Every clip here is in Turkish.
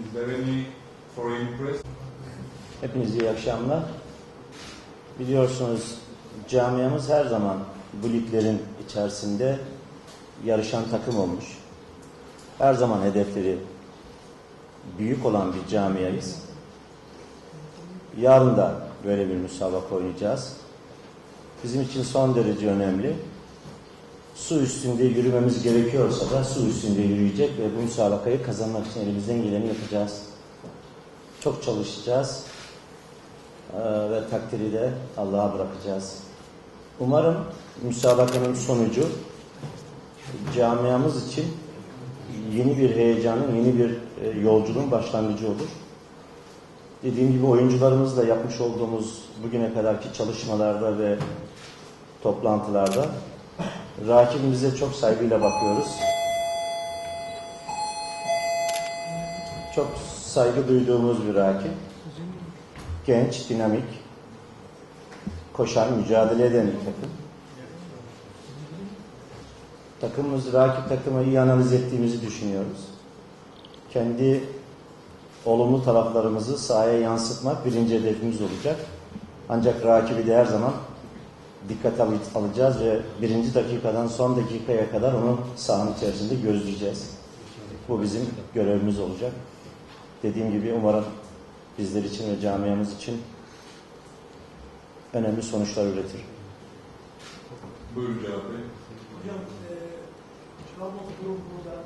Is? Hepinize iyi akşamlar. Biliyorsunuz camiamız her zaman bu liglerin içerisinde yarışan takım olmuş. Her zaman hedefleri büyük olan bir camiayız. Yarın da böyle bir müsabaka oynayacağız. Bizim için son derece önemli. Su üstünde yürümemiz gerekiyorsa da su üstünde yürüyecek ve bu müsabakayı kazanmak için elimizden geleni yapacağız. Çok çalışacağız. Ve takdiri de Allah'a bırakacağız. Umarım müsabakanın sonucu camiamız için yeni bir heyecanın, yeni bir yolculuğun başlangıcı olur. Dediğim gibi oyuncularımızla yapmış olduğumuz bugüne kadarki çalışmalarda ve toplantılarda rakibimize çok saygıyla bakıyoruz. Çok saygı duyduğumuz bir rakip genç, dinamik, koşan, mücadele eden bir takım. Takımımız rakip takımı iyi analiz ettiğimizi düşünüyoruz. Kendi olumlu taraflarımızı sahaya yansıtmak birinci hedefimiz olacak. Ancak rakibi de her zaman dikkat al- alacağız ve birinci dakikadan son dakikaya kadar onu sahanın içerisinde gözleyeceğiz. Bu bizim görevimiz olacak. Dediğim gibi umarım bizler için ve camiamız için önemli sonuçlar üretir. Buyurun cevap Bey. Hocam, e, Trabzon grubunda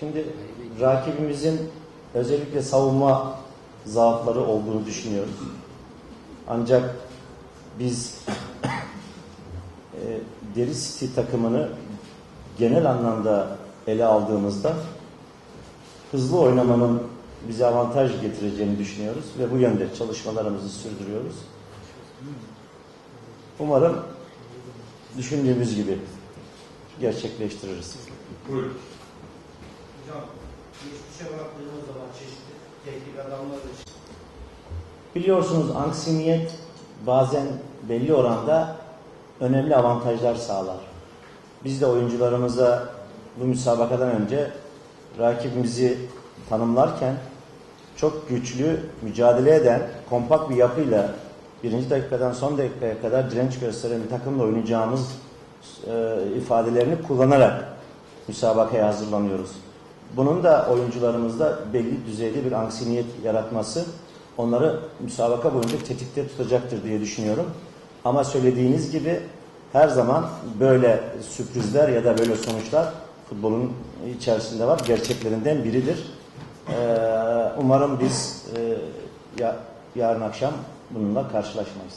Şimdi rakibimizin özellikle savunma zaafları olduğunu düşünüyoruz. Ancak biz e, Deri City takımını genel anlamda ele aldığımızda hızlı oynamanın bize avantaj getireceğini düşünüyoruz ve bu yönde çalışmalarımızı sürdürüyoruz. Umarım düşündüğümüz gibi gerçekleştiririz. Buyurun. Biliyorsunuz anksiyet bazen belli oranda önemli avantajlar sağlar. Biz de oyuncularımıza bu müsabakadan önce rakibimizi tanımlarken çok güçlü, mücadele eden, kompakt bir yapıyla birinci dakikadan son dakikaya kadar direnç gösteren bir takımla oynayacağımız e, ifadelerini kullanarak müsabakaya hazırlanıyoruz. Bunun da oyuncularımızda belli düzeyde bir anksiyet yaratması onları müsabaka boyunca tetikte tutacaktır diye düşünüyorum. Ama söylediğiniz gibi her zaman böyle sürprizler ya da böyle sonuçlar futbolun içerisinde var. Gerçeklerinden biridir. Ee, umarım biz e, ya, yarın akşam bununla karşılaşmayız.